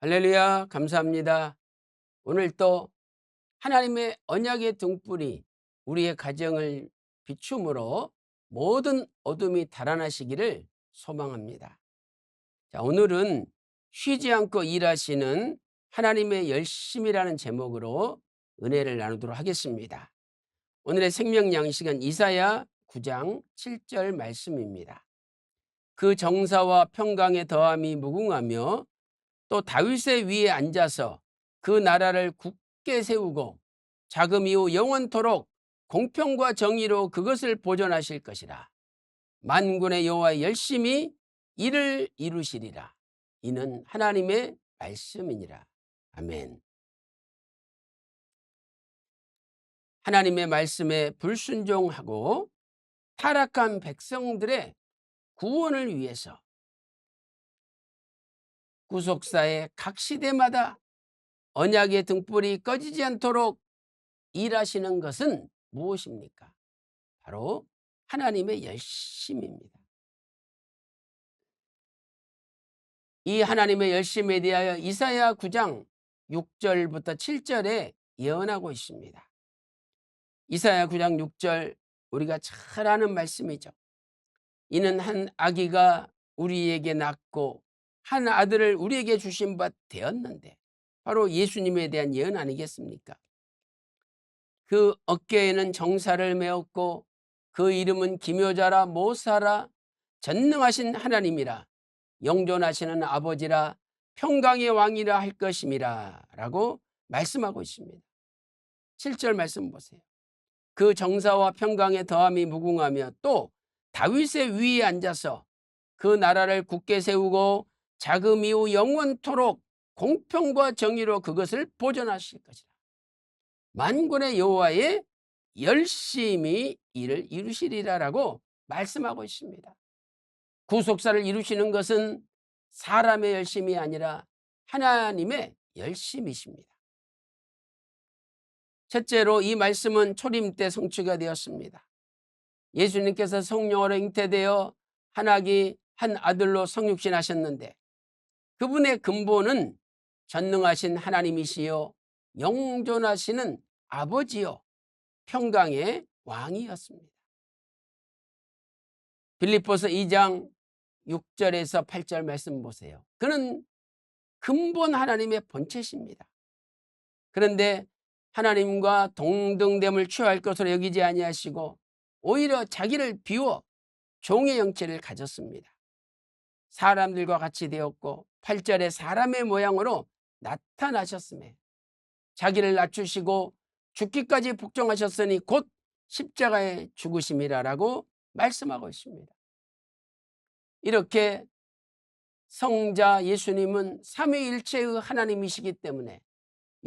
할렐루야, 감사합니다. 오늘 또 하나님의 언약의 등불이 우리의 가정을 비춤으로 모든 어둠이 달아나시기를 소망합니다. 자, 오늘은 쉬지 않고 일하시는 하나님의 열심이라는 제목으로 은혜를 나누도록 하겠습니다. 오늘의 생명 양식은 이사야 9장 7절 말씀입니다. 그 정사와 평강의 더함이 무궁하며 또 다윗의 위에 앉아서 그 나라를 굳게 세우고 자금 이후 영원토록 공평과 정의로 그것을 보존하실 것이라. 만군의 여호와 열심히 이를 이루시리라. 이는 하나님의 말씀이니라. 아멘. 하나님의 말씀에 불순종하고 타락한 백성들의 구원을 위해서 구속사의 각 시대마다 언약의 등불이 꺼지지 않도록 일하시는 것은 무엇입니까? 바로 하나님의 열심입니다. 이 하나님의 열심에 대하여 이사야 9장 6절부터 7절에 예언하고 있습니다. 이사야 9장 6절 우리가 잘 아는 말씀이죠. 이는 한 아기가 우리에게 낳고 한 아들을 우리에게 주신 바 되었는데 바로 예수님에 대한 예언 아니겠습니까? 그 어깨에는 정사를 메었고 그 이름은 기묘자라 모사라 전능하신 하나님이라 영존하시는 아버지라 평강의 왕이라 할 것임이라 라고 말씀하고 있습니다. 7절 말씀 보세요. 그 정사와 평강의 더함이 무궁하며 또 다윗의 위에 앉아서 그 나라를 굳게 세우고 자금 이후 영원토록 공평과 정의로 그것을 보존하실 것이라. 만군의 여호와의 열심히 이를 이루시리라라고 말씀하고 있습니다. 구속사를 이루시는 것은 사람의 열심이 아니라 하나님의 열심이십니다. 첫째로 이 말씀은 초림 때 성취가 되었습니다. 예수님께서 성령으로 잉태되어 한학이 한 아들로 성육신하셨는데 그분의 근본은 전능하신 하나님이시요 영존하시는 아버지요 평강의 왕이었습니다. 빌립보서 2장 6절에서 8절 말씀 보세요. 그는 근본 하나님의 본체십니다. 그런데 하나님과 동등됨을 취할 것으로 여기지 아니하시고 오히려 자기를 비워 종의 형체를 가졌습니다. 사람들과 같이 되었고 8절에 사람의 모양으로 나타나셨음에 자기를 낮추시고 죽기까지 복종하셨으니 곧 십자가의 죽으심이라라고 말씀하고 있습니다. 이렇게 성자 예수님은 삼위일체의 하나님이시기 때문에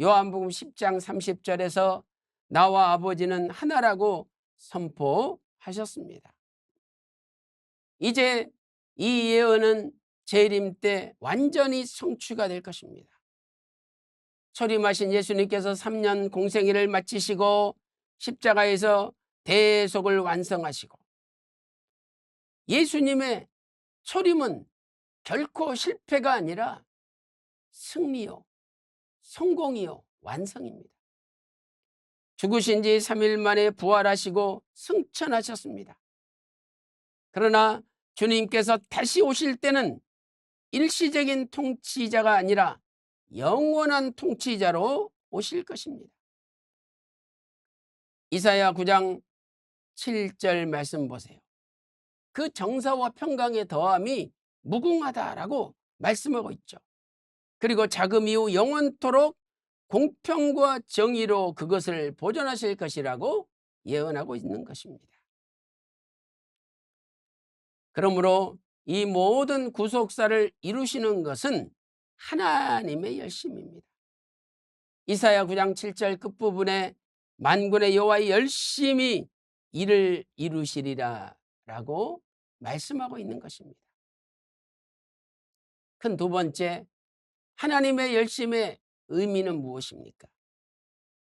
요한복음 10장 30절에서 나와 아버지는 하나라고 선포하셨습니다. 이제 이 예언은 재림 때 완전히 성취가 될 것입니다. 초림하신 예수님께서 3년 공생일을 마치시고 십자가에서 대속을 완성하시고 예수님의 초림은 결코 실패가 아니라 승리요, 성공이요, 완성입니다. 죽으신 지 3일 만에 부활하시고 승천하셨습니다. 그러나 주님께서 다시 오실 때는 일시적인 통치자가 아니라 영원한 통치자로 오실 것입니다. 이사야 9장 7절 말씀 보세요. 그 정사와 평강의 더함이 무궁하다라고 말씀하고 있죠. 그리고 자금 이후 영원토록 공평과 정의로 그것을 보존하실 것이라고 예언하고 있는 것입니다. 그러므로 이 모든 구속사를 이루시는 것은 하나님의 열심입니다. 이사야 9장 7절 끝부분에 만군의 여호와의 열심히 이를 이루시리라 라고 말씀하고 있는 것입니다. 큰 두 번째, 하나님의 열심의 의미는 무엇입니까?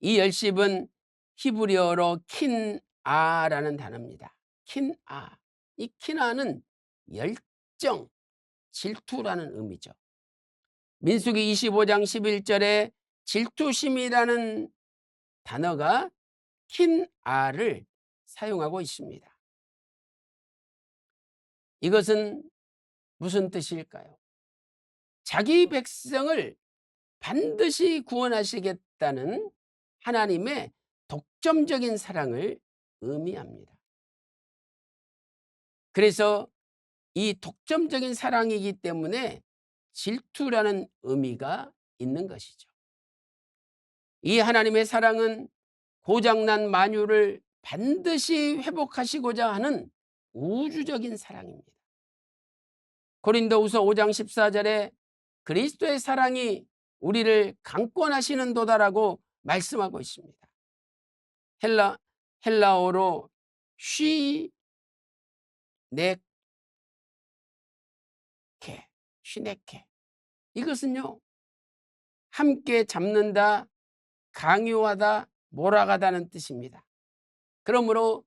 이 열심은 히브리어로 킨아라는 단어입니다. 킨아. 이열 정, 질투라는 의미죠. 민수기 25장 11절에 질투심이라는 단어가 킨아를 사용하고 있습니다. 이것은 무슨 뜻일까요? 자기 백성을 반드시 구원하시겠다는 하나님의 독점적인 사랑을 의미합니다. 그래서 이 독점적인 사랑이기 때문에 질투라는 의미가 있는 것이죠. 이 하나님의 사랑은 고장난 만유를 반드시 회복하시고자 하는 우주적인 사랑입니다. 고린도후서 5장 14절에 그리스도의 사랑이 우리를 강권하시는 도다라고 말씀하고 있습니다. 헬라 헬라어로 쉬네케 쉬네케 이것은요 함께 잡는다 강요하다 몰아가다는 뜻입니다. 그러므로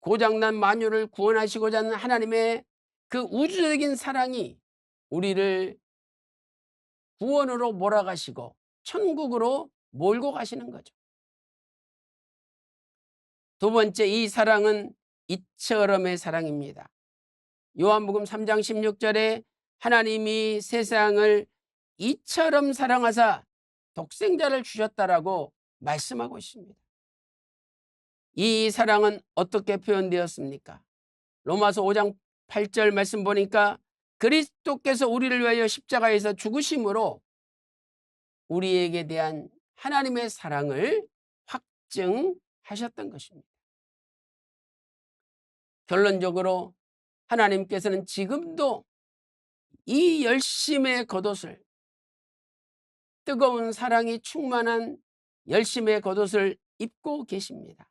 고장난 만유를 구원하시고자 하는 하나님의 그 우주적인 사랑이 우리를 구원으로 몰아가시고 천국으로 몰고 가시는 거죠. 두 번째 이 사랑은 이처럼의 사랑입니다. 요한복음 3장 16절에 하나님이 세상을 이처럼 사랑하사 독생자를 주셨다라고 말씀하고 있습니다. 이 사랑은 어떻게 표현되었습니까? 로마서 5장 8절 말씀 보니까 그리스도께서 우리를 위하여 십자가에서 죽으심으로 우리에게 대한 하나님의 사랑을 확증하셨던 것입니다. 결론적으로 하나님께서는 지금도 이 열심의 겉옷을 뜨거운 사랑이 충만한 열심의 겉옷을 입고 계십니다.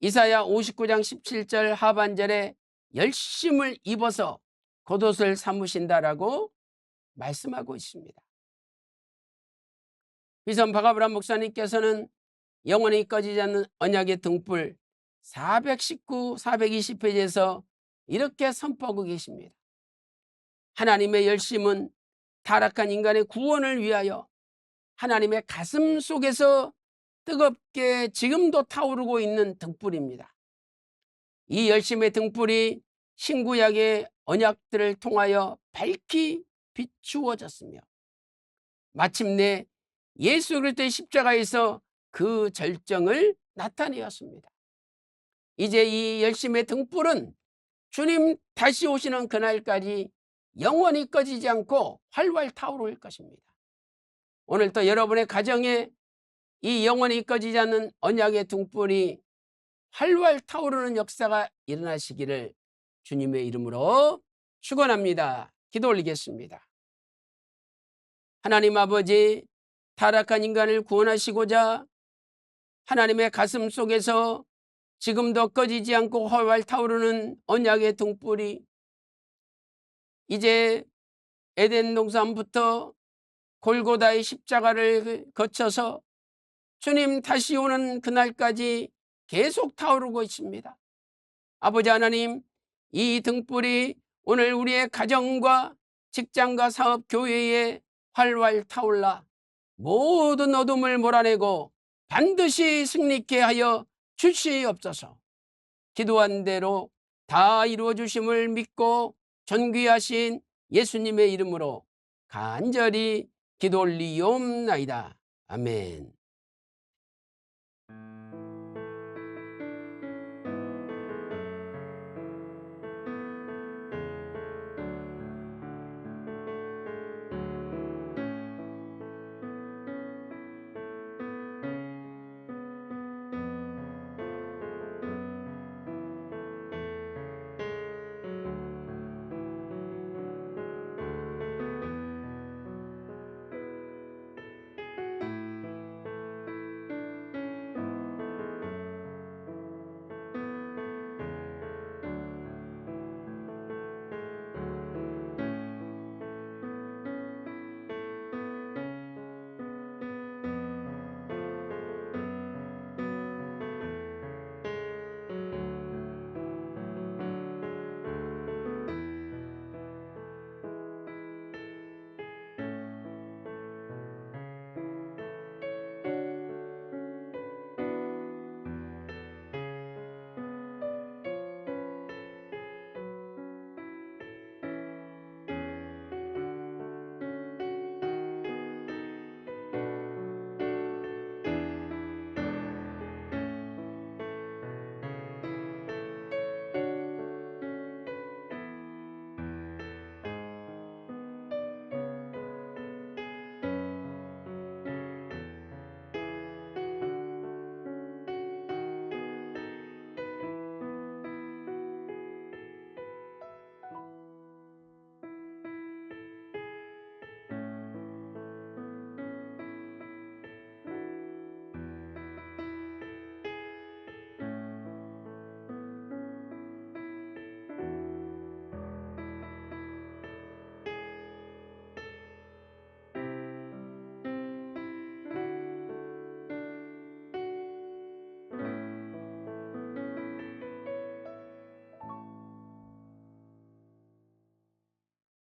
이사야 59장 17절 하반절에 열심을 입어서 겉옷을 삼으신다라고 말씀하고 있습니다. 비선 박아브람 목사님께서는 영원히 꺼지지 않는 언약의 등불 419, 420페이지에서 이렇게 선포하고 계십니다. 하나님의 열심은 타락한 인간의 구원을 위하여 하나님의 가슴 속에서 뜨겁게 지금도 타오르고 있는 등불입니다. 이 열심의 등불이 신구약의 언약들을 통하여 밝히 비추어졌으며 마침내 예수 그리스도의 십자가에서 그 절정을 나타내었습니다. 이제 이 열심의 등불은 주님 다시 오시는 그날까지 영원히 꺼지지 않고 활활 타오를 것입니다. 오늘 또 여러분의 가정에 이 영원히 꺼지지 않는 언약의 등불이 활활 타오르는 역사가 일어나시기를 주님의 이름으로 축원합니다. 기도 올리겠습니다. 하나님 아버지 타락한 인간을 구원하시고자 하나님의 가슴 속에서 지금도 꺼지지 않고 활활 타오르는 언약의 등불이 이제 에덴 동산부터 골고다의 십자가를 거쳐서 주님 다시 오는 그날까지 계속 타오르고 있습니다. 아버지 하나님, 이 등불이 오늘 우리의 가정과 직장과 사업, 교회에 활활 타올라 모든 어둠을 몰아내고 반드시 승리케 하여 주시옵소서. 기도한 대로 다 이루어 주심을 믿고 존귀하신 예수님의 이름으로 간절히 기도 올리옵나이다. 아멘.